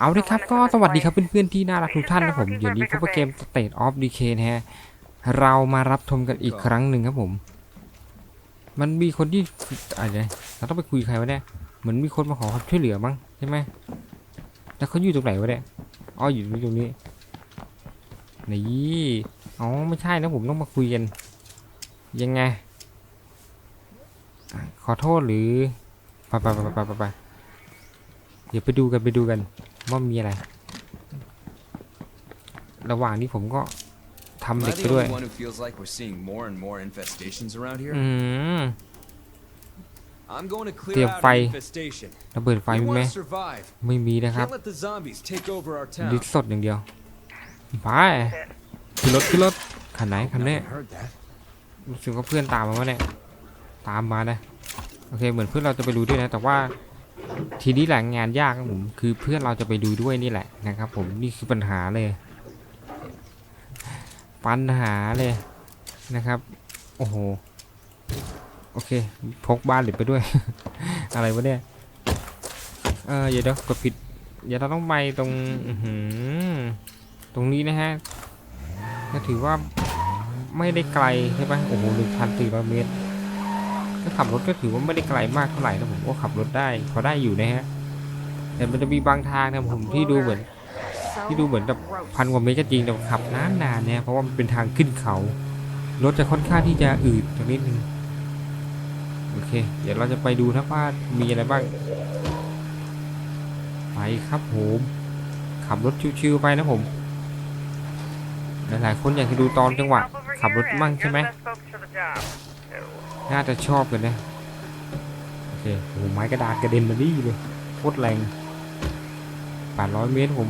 เอาดิครับก็สวัสดีครับเพื่อนๆที่น่ารักทุกท่านนะผมเดี๋ยวนี้พบกับเกม State of Decay นะฮะเรามารับชมกันอีกครั้งหนึ่งครับผม มันมีคนที่อะไรเราต้องไปคุยใครวะเนี่ยเหมือนมีคนมาขอความช่วยเหลือมั้งใช่ไหมแล้วเขาอยู่ตรงไหนวะเนี่ยอ๋ออยู่ตรงนี้นี่อ๋อไม่ใช่นะผมต้องมาคุยกัน ยังไงอะขอโทษหรือไปไปไปไปไปไป เดี๋ยวไปดูกันไปดูกันว่ามีอะไร ระหว่างนี้ผมก็ทำ Am เด็ I กไป the ด้วย only one who feels like we're seeing more and more infestations around here? อืม I'm going to clear Tiệm out phay. an infestation. ระเบิดไฟ We มีไหม want to survive. ไม่มีนะครับ Can't let the zombies take over our ดิ town. สสดอย่างเดียวไปขึ้นรถขึ้นรถคันไหนคันนี้ Never heard that. รู้สึกว่าเพื่อนตามมาวะเนี่ยตามมานะโอเคเหมือนเพื่อนเราจะไปดูด้วยนะ แต่ว่า ทีนี้แหละงานยากครับผมคือเพื่อนเราจะไปดูด้วยนี่แหละนะครับ ผมนี่คือปัญหาเลย ปัญหาเลยนะครับ โอ้โหโอเค พกบ้านหรือไปด้วย อะไรวะเนี่ยเออเดี๋ยวเดี๋ยวกดผิดเดี๋ยวเราต้องไปตรงตรงนี้นะฮะก็ถือว่าไม่ได้ไกลใช่ไหมโอ้โหหนึ่งพันสี่ร้อยเมตร ถ้าขับรถก็ถือว่าไม่ได้ไกลมากเท่าไหร่นะผมก็ขับรถได้พอได้อยู่นะฮะแต่มันจะมีบางทางนะผมที่ดูเหมือน ที่ดูเหมือนแบบพันกว่าเมตรก็จริงแต่ขับนานๆเนี่ยเพราะว่ามันเป็นทางขึ้นเขารถจะค่อนข้างที่จะอืดตรงนิดนึงโอเค เดี๋ยวเราจะไปดูนะว่ามีอะไรบ้าง ไปครับผมขับรถชิวๆไปนะผมหลายๆคนอยากจะดูตอนจังหวะขับรถมั่งใช่ไหม น่าจะชอบกันนะโอเคโอ้ไม้กระดาษกระเด็นมาดีเลยโคตรแรง800เมตรผม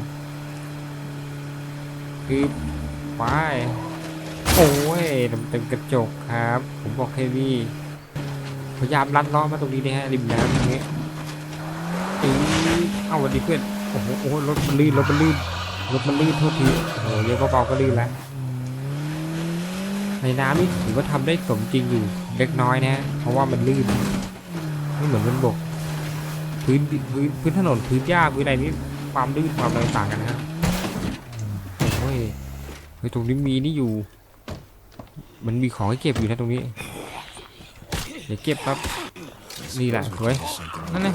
คือไปโอ้ยเต็มกระจกครับ ผมบอกแค่นี้พยายามลัดล้อมาตรงนี้นะฮะริมน้ำตรงนี้อือเอาวันดีเพื่อนโอ้โหโอ้รถมันลื่นรถมันลื่นรถมันลื่นโทษทีโอ้โหเยอะเบาๆก็ลื่นแล้วในน้ำนี่ถือว่าทำได้สมจริงอยู่ เล็กน้อยนะฮะเพราะว่ามันลื่นไม่เหมือนบนบก พื้นพื้นพื้นถนนพื้นหญ้าพื้นอะไรนี่ความลื่นความอะไรต่างกันนะโอ้ยเฮ้ยตรงนี้มีนี่อยู่ มันมีของให้เก็บอยู่นะตรงนี้เดี๋ยวเก็บครับนี่แหละสวยนั่นนะ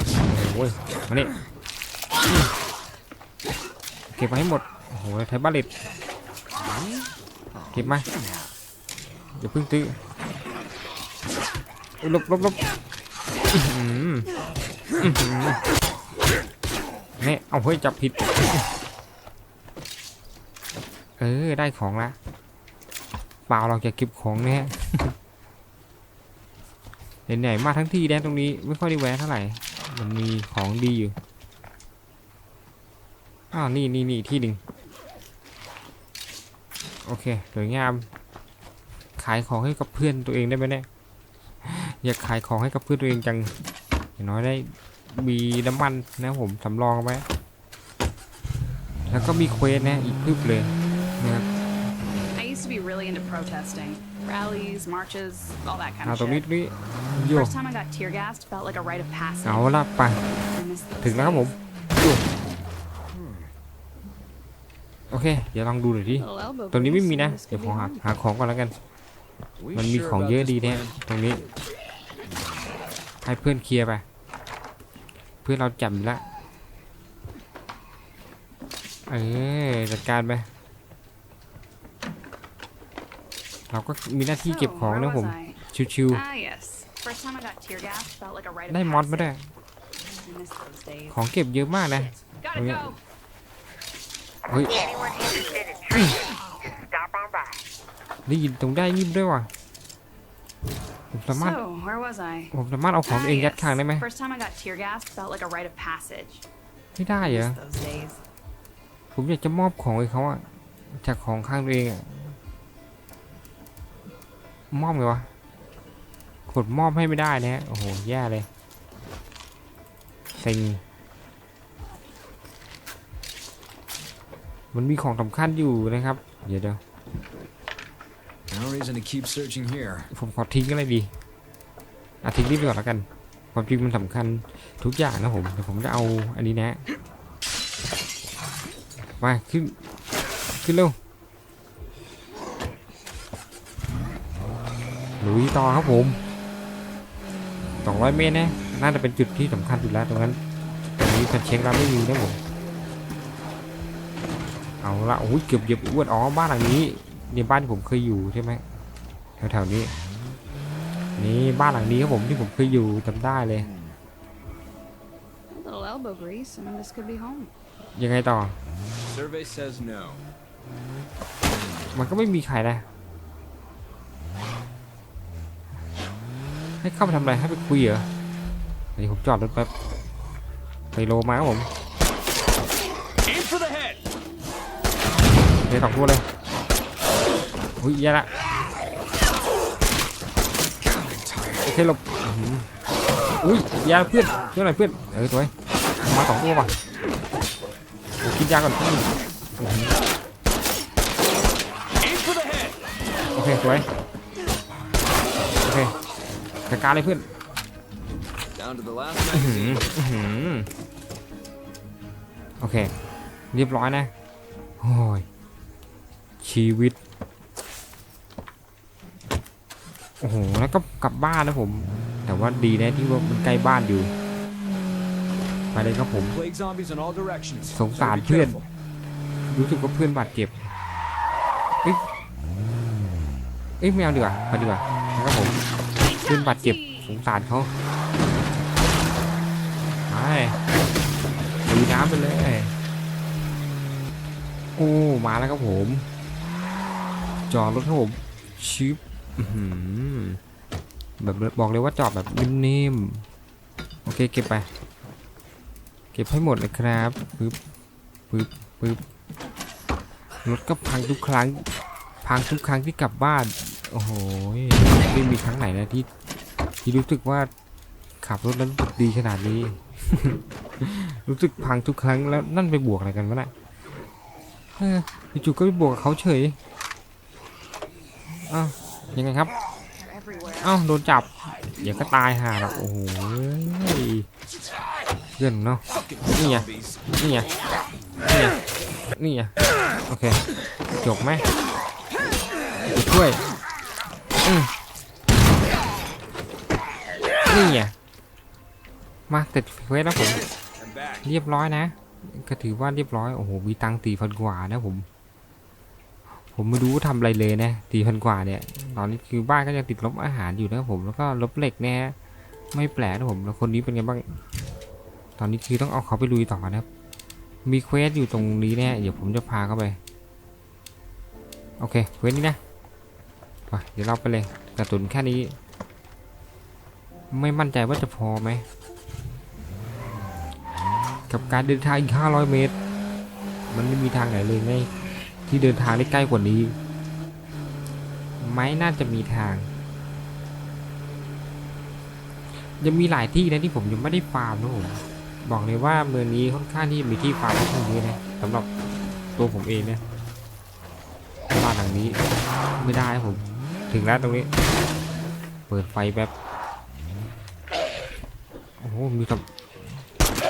โอ้ยมาเนี่อืมเก็บมาให้หมดโอ้โหไทยบ้าเลตเก็บมาอย่าเพิ่งตื้อ ลบหลบหลบนี่เอาเฮ้ยจับผิด เออ ได้ของละเปล่าเราจะเก็บของเนี่ยไหนๆมาทั้งที่แดนตรงนี้ไม่ค่อยได้แวะเท่าไหร่ มันมีของดีอยู่ อ้าวนี่นี่นี่ที่หนึ่งโอเคสวยงาม ขายของให้กับเพื่อนตัวเองได้ไหมเนี่ย อยากขายของให้กับเพื่อนตัวเองจังอย่างน้อยได้มีน้ำมันนะผมสำรองไว้แล้วก็มีเควสนะอีกพึบเลยนะครับ I used to be really into protesting. Rallies, marches, all that kind เอา of ตรงนี้ shit. ตรงนี้โย First time I got tear gassed felt like a rite of passage. เอาละไป I miss those ถึงแล้วครับผม days. โยโอเค เดี๋ยวลองดูหน่อยที Little elbow ตรงนี้ไม่ grease, มีนะ this เดี๋ยว could ข be อหา hard. หาของก่อนแล้วกัน We มันมี sure ของ about เยอะ this ดีเนี่ย plan? ตรงนี้ ให้เพื่อนเคลียร์ไป เพื่อนเราจับอยู่แล้วเออจัดการไป เราก็มีหน้าที่เก็บ So, ของ where นะ was ผม I? ชิว Ah, yes. First time I got tear gassed felt like a rite ๆ of ได้มอดมาด้วย passage. I miss those days. ของเก็บเยอะมากนะ Gotta Oh, yeah. go. เฮ้ย Anyone interested in trees, just stop on by. ได้ยินตรงได้ยินด้วยว่ะผม สามารถ So, where was I? ผมสามารถเอาของตัวเองยัดข้างได้ไหม First time I got tear gassed felt like a rite of passage. ไม่ได้ I เหรอ miss those days. ผมอยากจะมอบของให้เขาอะจากของข้างตัวเองอะมอบไงวะกดมอบให้ไม่ได้นะฮะโอ้โห แย่เลยเซ็งมันมีของสำคัญอยู่นะครับ เดี๋ยวเดี๋ยว No reason to keep searching here. ผมขอทิ้งอะไรดีอะทิ้งนี่ไปก่อนแล้วกัน ความจริงมันสำคัญทุกอย่างนะผมแต่ผมจะเอาอันนี้นะไปขึ้น ขึ้นเร็วลุยต่อครับผม 200 เมตรนะน่าจะเป็นจุดที่สำคัญสุดแล้วตรงนั้นตรงนี้จะเช็คแล้วไม่มีนะผม เอาละโอ้ยเกือบเหยียบอ้วนอ๋อบ้านหลังนี้ เนี่ยบ้านที่ผมเคยอยู่ใช่ไหมแถวๆนี้ นี่บ้านหลังนี้ครับผมที่ผมเคยอยู่จำได้เลย A little elbow grease, and this could be home. ยังไงต่อ Survey says no. มันก็ไม่มีใครนะให้เข้าไปทำอะไรให้ไปคุยเหรอเดี๋ยวผมจอดรถแป๊บไปโลมาครับผม Aim for the head. เดี๋ยวสองตัวเลย อุ้ยแย่ละโอเคหลบอุ้ยย่ละเพื่อนเพื่อนอะไรเพื่อนเออสวยมาสองตัวป่ะโอ้กินยาก่อนโอเคสวยโอเคจัดการเลยเพื่อนโอเค เรียบร้อยนะโอ้ยชีวิต โอ้โหแล้วก็กลับบ้านนะผม แต่ว่าดีนะที่ว่ามันใกล้บ้านอยู่ไปเลยครับผม Plague zombies in all directions. สงสาร so be เพื่อน careful. รู้สึกว่าเพื่อนบาดเจ็บ เอ้ยเอ้ยไม่เอาดีกว่าไปดีกว่านะครับผมเพื่อนบาดเจ็บสงสารเขาไปดูน้ำไปเลย โอ้ มาแล้วครับผม จอดรถครับผมชิปอื้อหือ แบบบอกเลยว่าจอดแบบนิ่มๆโอเคเก็บไป เก็บให้หมดเลยครับปึ๊บปึ๊บปึ๊บรถก็พังทุกครั้ง พังทุกครั้งที่กลับบ้าน โอ้โหไม่มีครั้งไหนนะที่ที่รู้สึกว่าขับรถแล้วรู้สึกดีขนาดนี้ รู้สึกพังทุกครั้งแล้วนั่นไปบวกอะไรกันวะน่ะเอจู่ๆก็ไปบวกกับเขาเฉยอ้าว ยังไงครับ They're everywhere. อ้าวโดนจับ เดี๋ยวก็ตายห่าหรอกโอ้โหเพื่อนเนาะ Fucking Yeah. zombies. นี่ไง นี่ไง นี่ไง โอเค จบไหมไปช่วยอืมนี่ไง มาเสร็จเควสแล้วผม I'm back. เรียบร้อยนะ ก็ถือว่าเรียบร้อย โอ้โห มีตังค์ตีพันกว่านะผม ผมไม่รู้ว่าทำอะไรเลยนะตีพันกว่าเนี่ย ตอนนี้คือบ้านก็ยังติดลบอาหารอยู่นะครับผมแล้วก็ลบเหล็กนะฮะไม่แปลกนะผมแล้วคนนี้เป็นไงบ้าง ตอนนี้คือต้องเอาเขาไปลุยต่อนะครับ มีเควสอยู่ตรงนี้แน่เดี๋ยวผมจะพาเขาไปโอเคเควสนี้นะไปเดี๋ยวเราไปเลยกระตุนแค่นี้ ไม่มั่นใจว่าจะพอไหมกับการเดินทางอีก 500 เมตร มันไม่มีทางไหนเลยไง ที่เดินทางได้ใกล้กว่านี้ ไม่น่าจะมีทาง ยังมีหลายที่นะที่ผมยังไม่ได้ฟาร์มนะผมบอกเลยว่าเมืองนี้ค่อนข้างที่มีที่ฟาร์มค่อนข้างเยอะนะสำหรับตัวผมเองนะบ้านหลังนี้ไม่ได้ผม ถึงแล้วตรงนี้ เปิดไฟแบบโอ้โหมีกับ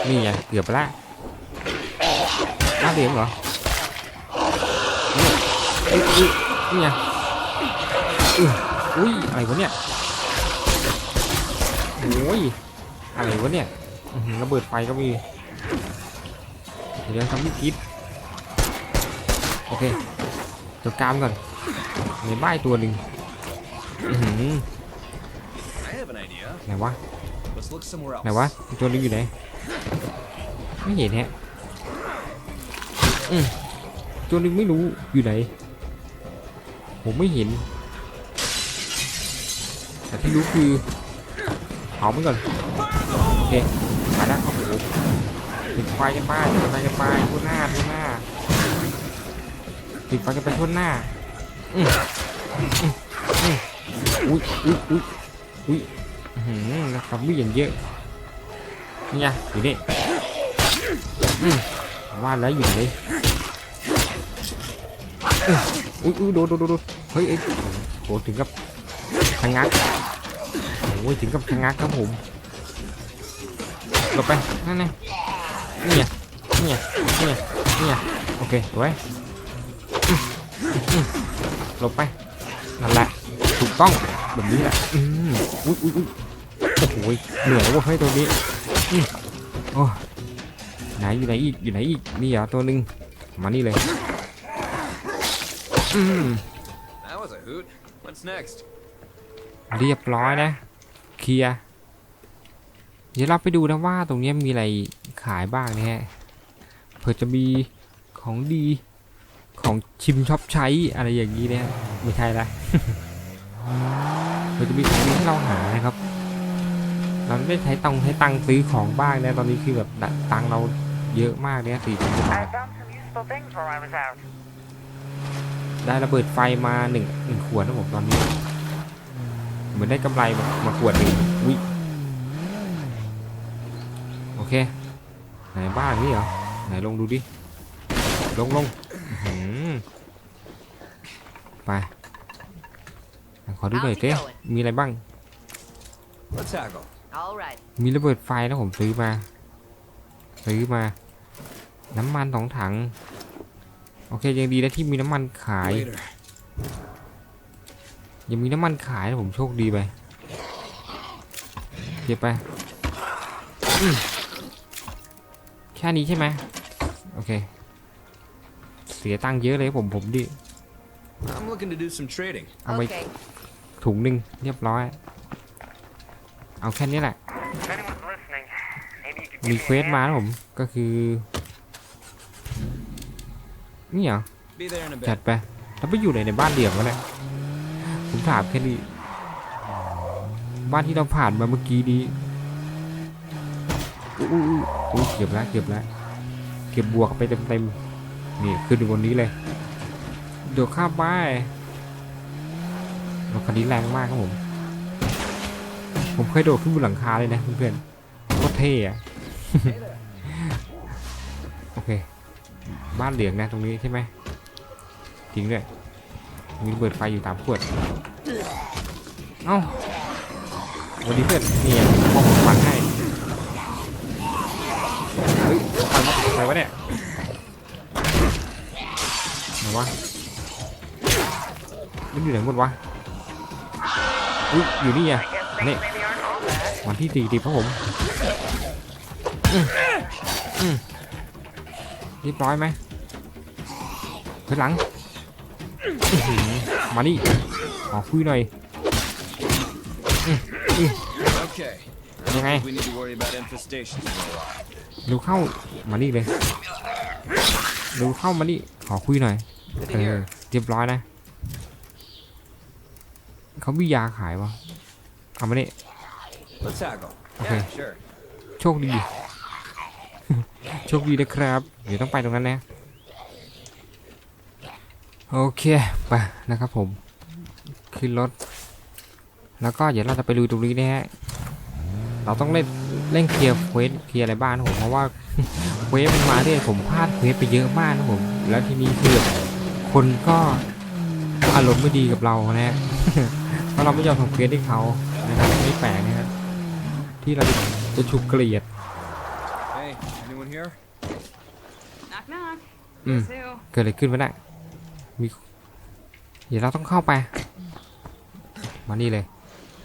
นี่ไงเกือบละน้าเหลียงเหรอ อุ๊ยอุ๊ยนี่ไงอุ๊ยอุ้ยอะไรวะเนี่ยโอ้ยอะไรวะเนี่ยระเบิดไฟก็มีเดี๋ยวทำวิคิดโอเคจัดการก่อนในบ้านตัวหนึ่งไหนวะไหนวะตัวนึงอยู่ไหนไม่เห็นแฮะอืมตัวนึงไม่รู้อยู่ไหน ผมไม่เห็น แต่ที่รู้คือเผามันก่อน โอเคมาแล้วโอ้โหติดไฟกันบ้านติดไฟกันไปทั่วหน้าทั่วหน้าติดไฟกันไปทั่วหน้าอืมอืมอืมอุ้ยอุ้ยอุ้ยอุ้ยอื้อหือแล้วซอมบี้อย่างเยอะนี่ไงอยู่นี่อืมว่าแล้วอยู่ไหนอื้ออุ้ยอุ้ยโดนโดนโดนโดน เฮ้ยเอ้โหถึงกับชะงักโอ้ยถึงกับชะงักครับผมหลบไปนั่นไงนี่ไงนี่ไงนี่ไงนี่ไงโอเคไว้ยอืมอืมหลบไปนั่นแหละถูกต้องแบบนี้แหละอืมอุ้ยอุ้ยอุ้ยโอ้โหยเหนื่อยแล้วเว้ยตัวนี้อืมโอ้ไหนอยู่ไหนอีกอยู่ไหนอีกนี่เหรอตัวหนึ่งมานี่เลยอืม เรียบร้อยนะ เคลียร์เดี๋ยวเราไปดูนะว่าตรงเนี้ยมีอะไรขายบ้างนะฮะเผื่อจะมีของดีของชิมชอบใช้อะไรอย่างนี้นะฮะไม่ใช่ละเผื่อจะมีของดีให้เราหานะครับ เราไม่ได้ใช้ตังค์ใช้ตังค์ซื้อของบ้างนะตอนนี้คือแบบตังค์เราเยอะมากเนี่ยสี่สิบบา I ท ได้ระเบิดไฟมาหนึ่งหนึ่งขวดนะผมตอนนี้ เหมือนได้กำไรมามาขวดหนึ่งวิโอเค ไหนบ้านนี่เหรอ ไหนลงดูดิ ลงลงอื้อหือไปไหนขอดูหน่อยเต้มีอะไรบ้าง Let's haggle. All right. มีระเบิดไฟนะผมซื้อมา ซื้อมา น้ำมันสองถัง โอเคยังดีนะที่มีน้ำมันขาย Later. ยังมีน้ำมันขายนะผมโชคดีไปเก็บไปอืมแค่นี้ใช่ไหมโอเค เสียตังค์เยอะเลยผมผมดิ I'm looking to do some trading. เอาไป Okay. ถุงหนึ่งเรียบร้อย เอาแค่นี้แหละ If anyone's listening, maybe you could มี give เคว me ส a มา hand. นะผมก็คือ นี่เหรอจัดไปแล้วไปอยู่ไหนในบ้านเดี่ยววะเนี่ยผมถามแค่นี้บ้านที่เราผ่านมาเมื่อกี้นี้อุ้อุ้เก็บแล้วเก็บแล้วเก็บบวกไปเต็มเต็มนี่ขึ้นบนนี้เลยเดี๋ยวข้ามไปรถคันนี้แรงมากครับผม ผมเคยโดดขึ้นบนหลังคาเลยนะเพื่อนๆโคตรเท่อะโอเค บ้านเหลืองนะตรงนี้ใช่ไหมจริงด้วยมีระเบิดไฟอยู่ตามขวด เอ้าวันนี้เพื่อนเนี่ยมองฝันให้เฮ้ยใครวะใครวะเนี่ยไหนวะมันอยู่ไหนหมดวะอุ้ยอยู่นี่ไง I guess things Nick. maybe aren't all bad. วันที่สี่สิบครับผมเรียบร้อยไหม เฮ้ยหลังอื้อหือมานี่ขอคุยหน่อย Okay. ยังไง We need to worry about infestations for a while. ดูเข้ามานี่เลยดูเข้ามานี่ขอคุยหน่อย Good เอ to อ hear. เรียบร้อยนะเขามียาขายวะเอามานี่ Let's haggle. Okay. Yeah, sure. โชคดี โชคดีนะครับ เดี๋ยวต้องไปตรงนั้นนะ โอเคไปนะครับผม ขึ้นรถ แล้วก็เดี๋ยวเราจะไปดูตรงนี้นะฮะเราต้องเล่นเล่นเคลียร์เควสเคลียร์อะไรบ้างนะผมเพราะว่าเควสมันมาเรื่อยผมพลาดเควสไปเยอะมากนะผมแล้วทีนี้คือแบบคนก็อารมณ์ไม่ดีกับเรานะฮะเพราะเราไม่ยอมทำเควสให้เขานะครับไม่แปลกนะครับที่เราจะถูกเกลียด Hey, anyone here? Knock knock. Mm. Guess who? เกิดอะไรขึ้นวะเนี่ย มีเดี๋ยวเราต้องเข้าไป มานี่เลย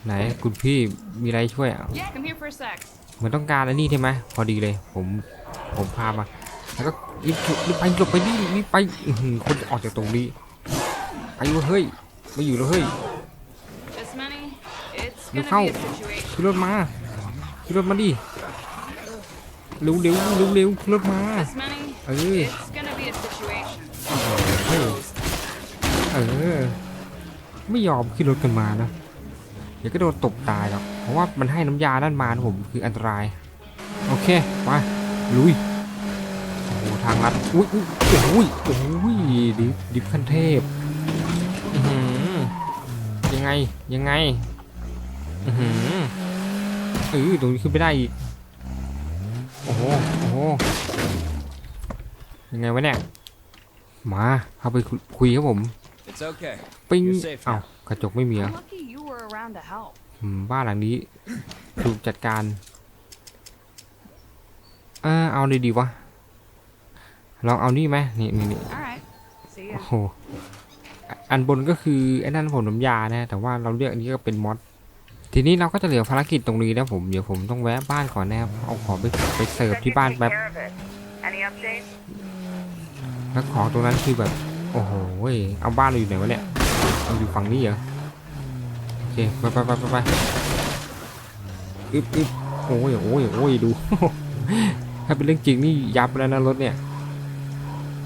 ไหนคุณพี่มีอะไรช่วยอะเหมือนต้องการอันนี้ใช่ไหมพอดีเลยผมผมพามา แล้วก็รีบฉุรีบไปหลบไปนี่รีบไปคนจะออกจากตรงนี้ไปเฮ้ยไม่อยู่แล้วเฮ้ย This many? It's Look gonna be out. a situation. ขึ้นรถมาขึ้นรถมาดิเร็วเร็วเร็วเร็วขึ้นรถมา This many? Ừ. ออไม่ยอมขึ้นรถกันมานะ เดี๋ยวก็โดนตบตายหรอก เพราะว่ามันให้น้ำยาด้านมานผมคืออันตราย โอเคไปลุย โอ้โหทางลัด อุ้ยอุ้ยโอ้ยโอ้ยดิฟดิฟขั้นเทพยังไง ยังไง อือหือเออตรงนี้ขึ้นไปได้อีก โอ้โห โอ้โห ยังไงวะเนี่ย มา เข้าไปคุยครับผม ปิ้ง You're safe อ้าว now. กระจกไม่มีเหรอ I'm lucky you were around to help. อืมบ้านหลังนี้ถูกจัดการเออเอาเลยดีวะลองเอานี่ไหมนี่นี่นี่ All right. See ya. โอ้โหอะอันบนก็คือไอ้นั่นผมน้ำยานะแต่ว่าเราเรียกอันนี้ก็เป็นมอสทีนี้เราก็จะเหลือภารกิจตรงนี้นะผมเดี๋ยวผมต้องแวะบ้านก่อนนะครับเอาของไปไปเสิร์ฟ Said ที่ you บ้าน take แป๊บ care of it. Any updates? แล้วของตรงนั้นคือแบบ โอ้โหเอาบ้านเราอยู่ไหนวะเนี่ยเอาอยู่ฝั่งนี้เหรอโอเคไปไปไปไปไปอึ๊บอึบโอ้ยโอ้ยโอ้ยดู ถ้าเป็นเรื่องจริงนี่ยับแล้วนะรถเนี่ย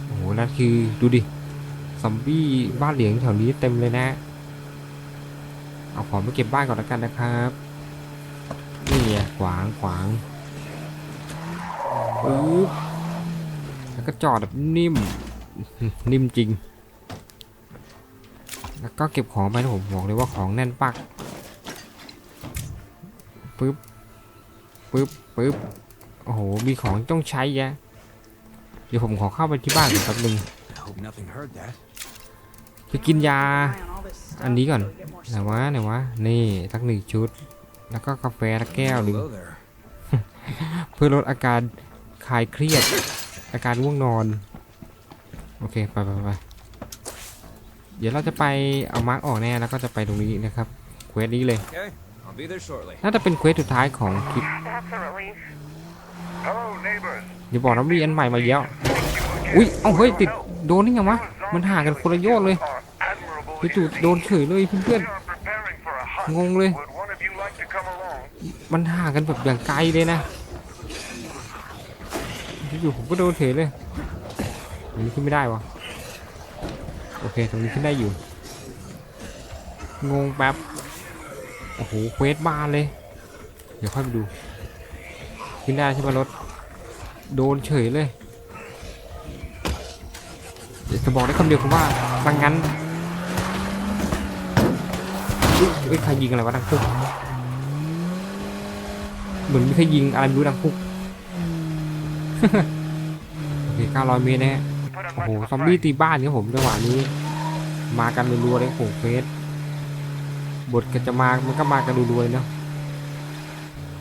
โอ้โหนั่นคือดูดิซอมบี้บ้านเหลียงแถวนี้เต็มเลยนะ เอาของไปเก็บบ้านก่อนแล้วกันนะครับนี่ไงขวางขวางปึ๊บแล้วก็จอดแบบนิ่ม นิ่มจริง แล้วก็เก็บของไปนะผมบอกเลยว่าของแน่นปักปึ๊บปึ๊บปึ๊บโอ้โห มีของต้องใช้แยะเดี๋ยวผมขอเข้าไปที่บ้านก่อนแป๊บนึง I hope nothing heard that. ไปกินยา Rely on all this stuff อันนี้ก่อน till we get more ไหนวะไหนวะนี่สักหนึ่งชุด แล้วก็กาแฟละแก้วหนึ่ง Hello there. เพื่อลดอาการคลายเครียด อาการง่วงนอน โอเคไปไปไปเดี๋ยวเราจะไปเอามาร์กออกแน่แล้วก็จะไปตรงนี้นะครับเควสนี้เลย Okay, I'll be there shortly. น่าจะเป็นเควสสุดท้ายของคลิป That's a relief. Hello, neighbors. อย่าบอกนะมีอันใหม่มาเยอะอุ้ยเอาเฮ้ยติดโดนนี่ไงวะมันห่างกันคนละโยชน์เลย Are admirable จู่ๆโดนเฉยเลยเพื่อน We are preparing for a hunt. ๆงงเลย Would one of you like to come along? มันห่างกันแบบอย่างไกลเลยนะอยู่ๆผมก็โดนเฉยเลย ตรงนี้ขึ้นไม่ได้วะโอเค ตรงนี้ขึ้นได้อยู่ งงแป๊บ โอ้โห เควสบานเลย เดี๋ยวค่อยไปดู ขึ้นได้ใช่ไหมรถ โดนเฉยเลย เดี๋ยวจะบอกได้คำเดียวคือว่าสังงั้นอุ๊ยเอ้ยใครยิงอะไรวะดังปุ๊บเหมือนมีใครยิงอะไรไม่รู้ดังพุกโอเค900 เมตรนะฮะ โอ้โหซอมบี้ตีบ้านครับผมจังหวะนี้ มากันรัวๆเลยโอ้โหเฟสบทก็จะมา มันก็มากันรัวๆเลยเนาะ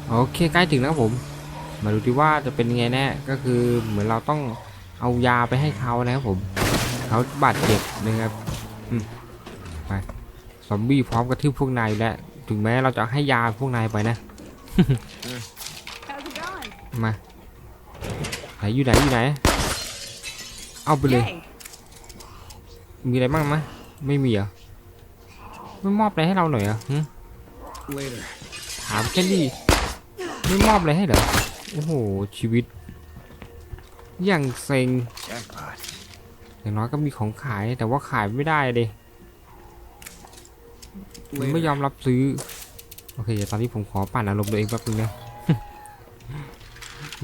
โอเคใกล้ถึงแล้วผม มาดูดิว่าจะเป็นยังไงแน่ก็คือเหมือนเราต้องเอายาไปให้เขานะครับผมเขาบาดเจ็บนะครับไปซอมบี้พร้อมกระทืบพวกนายแล้วถึงแม้เราจะให้ยาพวกนายไปนะมาไหนอยู่ไหนอยู่ไหน เอาไปเลย Yay. มีอะไรบ้างไหมยไม่มีเหรอไม่มอบอะไรให้เราหน่อยเหรอหึ Later. ถามแค่นี้ไม่มอบอะไรให้เหรอ โอ้โห ชีวิต อย่างเซ็ง Jackpot. อย่างน้อยก็มีของขายแต่ว่าขายไม่ได้เลยมันไม่ยอมรับซื้อ โอเคเดี๋ยวตอนนี้ผมขอปั่นอารมณ์ตัวเองแป๊บนึงนะ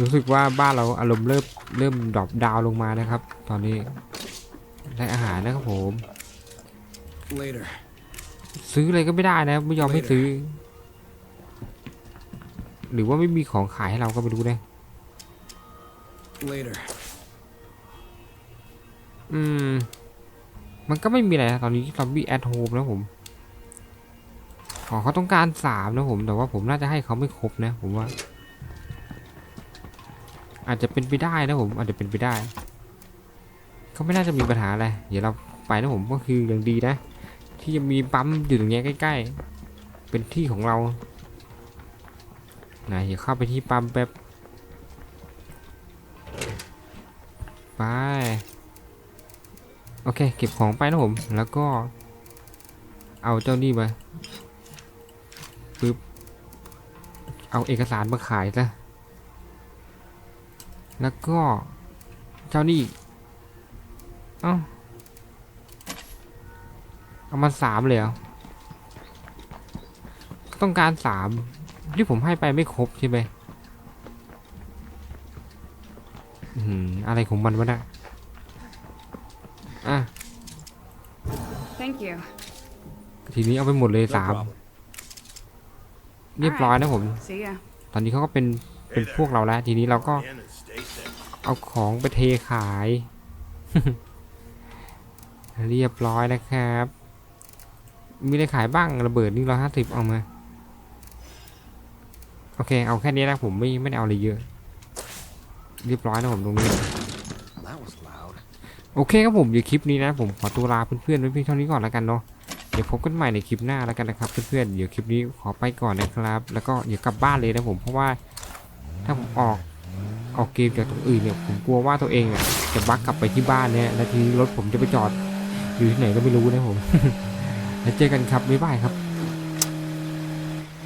รู้สึกว่าบ้านเราอารมณ์เริ่มเริ่มดรอปดาวน์ลงมานะครับ ตอนนี้ได้อาหารนะครับผม Later. ซื้ออะไรก็ไม่ได้นะไม่ยอมให้ซื้อ หรือว่าไม่มีของขายให้เราก็ไม่รู้นะ Later. อืม มันก็ไม่มีอะไรนะตอนนี้ซอมบี้แอดโฮมนะผมขอเขาต้องการสามนะผม แต่ว่าผมน่าจะให้เขาไม่ครบนะ ผมว่า อาจจะเป็นไปได้นะผม อาจจะเป็นไปได้ก็ไม่น่าจะมีปัญหาอะไรเดี๋ยวเราไปนะผมก็คืออย่างดีนะ ที่จะมีปั๊มอยู่ตรงนี้ใกล้ ๆ เป็นที่ของเราไหนเดี๋ยวเข้าไปที่ปั๊มแป๊บไปโอเค เก็บของไปนะผมแล้วก็ เอาเจ้านี่มาปึ๊บเอาเอกสารมาขายซะ แล้วก็เจ้านี่เอ้าเอามาสามเลยเหรอต้องการสามที่ผมให้ไปไม่ครบใช่ไหมอื้อหืออะไรของมันวะน่ะอะ Thank you. ทีนี้เอาไปหมดเลย No สาม problem. เรียบร้อยนะผม See ya. ตอนนี้เขาก็เป็นเป็นพวกเราแล้ว ทีนี้เราก็ เอาของไปเทขาย เรียบร้อยนะครับ มีอะไรขายบ้างระเบิดนี่ร้อยห้าสิบเอามา โอเค เอาแค่นี้นะผมไม่ไม่ได้เอาอะไรเยอะ เรียบร้อยนะผมตรงนี้ That was was loud. โอเคครับผมเดี๋ยวคลิปนี้นะ ผมขอตัวลาเพื่อนๆไว้เพียงเท่านี้ก่อนแล้วกันเนาะเดี๋ยวพบกันใหม่ในคลิปหน้าแล้วกันนะครับเพื่อนๆเดี๋ยวคลิปนี้ขอไปก่อนนะครับ แล้วก็เดี๋ยวกลับบ้านเลยนะผมเพราะว่าถ้าผมออก ออกเกมจากตรงอื่นเนี่ยผมกลัวว่าตัวเองอะจะบักกลับไปที่บ้านเนี่ยแล้วทีรถผมจะไปจอดอยู่ที่ไหนก็ไม่รู้นะผมแล้วเจอกันครับบ๊ายบายครับ